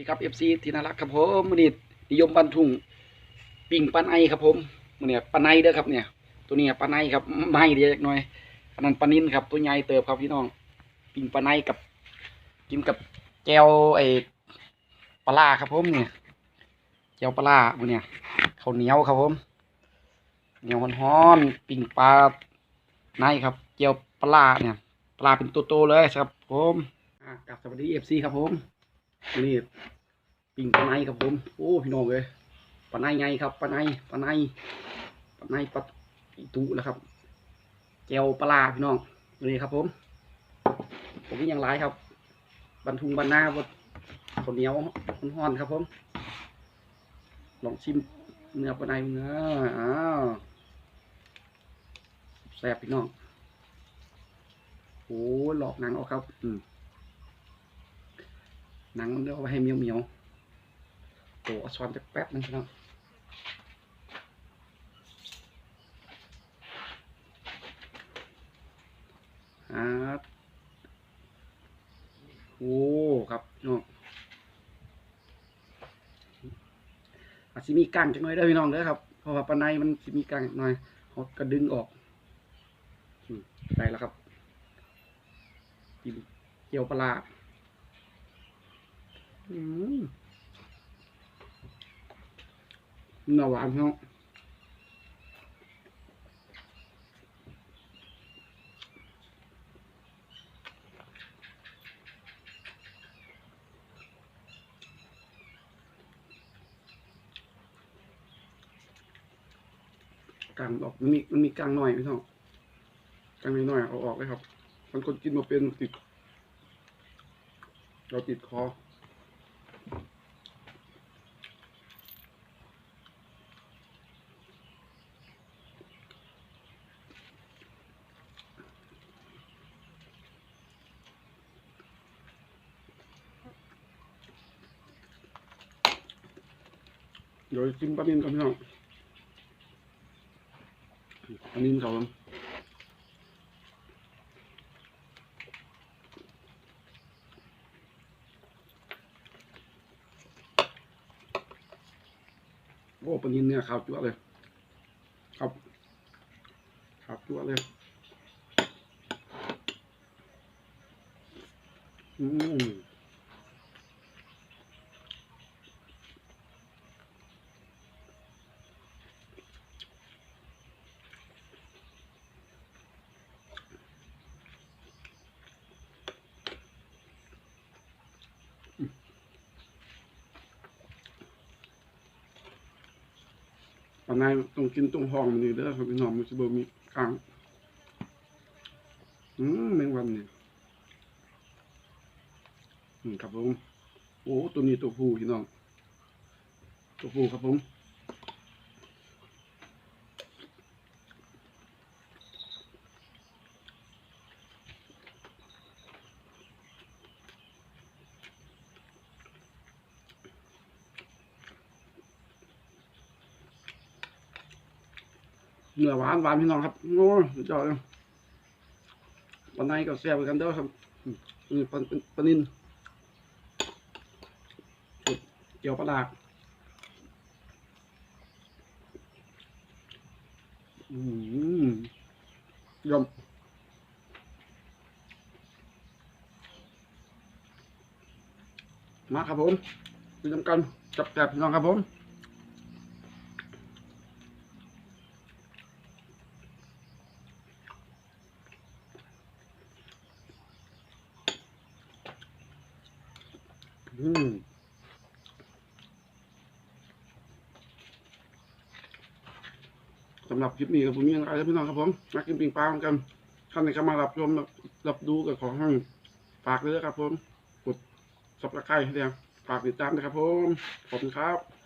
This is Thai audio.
ดีครับ FC ที่น่ารักครับผมมือนี้นิยมบันทุ่งปิ่งปลาไนครับผมมื้อนี้ปลาไนเด้อครับเนี่ย ตัวนี้ปลาไนครับไม่เดียวจักหน่อยอันนั้นปลานินครับตัวใหญ่เติบครับพี่น้อง ปิ่งปลาไนกับ กินกับแจวไอปลาครับผมเนี่ยแจวปลามือเนี่ยข้าวเหนียวครับผมเหนียวฮ้อนๆปิ่งปลาไนครับแจวปลาเนี่ยปลาเป็นตัวโตเลยครับผมกับสวัสดี FC ครับผม นี่ปิ่งปลาในครับผมโอ้พี่น้องเลยปลาในไงครับปลาในปลาในปลาในปลาตุแล้วครับแจวปลาพี่น้องนี่ครับ ผม ผมมีอย่างไรครับบันทุงบันหน้าบดข้าวเหนียวห้อนครับผม ลองชิมเนื้อปลาในเนื้ออ้าวแซ่บพี่น้องโอ้หลอกหนังออกครับ อืม หนังมันเอาไว้ให้เมียวเมียวๆโอ้เอาช้อนจะแป๊บนึงครับอ่าโอ้ครับน้องอาจจะมีกางจังหน่อยเด้พี่น้องเด้อครับเพราะว่าปลาในมันจะมีกางหน่อยเขากระดึงออกได้แล้วครับกินเกี๊ยวปลา ร้าหวานเนาะกลางออกมันมีมันมีกลางหน่อยพี่น้องกลางน้อยเอาออกเลยครับมันคนกินมาเป็นติดเราติดคอ เดี๋ยวจิ้มปลานินก่อนพี่น้องปลานินเขาโอ้ปนินเนี่ยขาวจั่วเลยครับขาวจั่วเลย อืม อนนั้นต้องกินตรงห้องมันนี่เด้อครับพี่น้องมันจะบ่มีกลางอืมแมงวันเนี่ยอืมครับผมโอ้ตัวนี้ตัวผู้พี่น้องตัวผู้ครับผม เนื้อหวานหวานพี่น้องครับ โอ้ยสุดยอดเลยปลาในก็แซ่บเหมือนกันเด้อครับนี่ปลาปนินเกี่ยวปลาดากอืมยอมมาครับผมไปทำกันจับแกบพี่น้องครับผม อืมสำหรับคลิปนี้กับผมมีอะไรครับพี่น้องครับผมมากินปิงปลาเหมือนกันท่านไหนก็มารับชมรับรับดูกับของห้ฝากเลยนะครับผมกดสับสไคร้ให้เดียวฝากติดตามนะครับผมขอบคุณครับ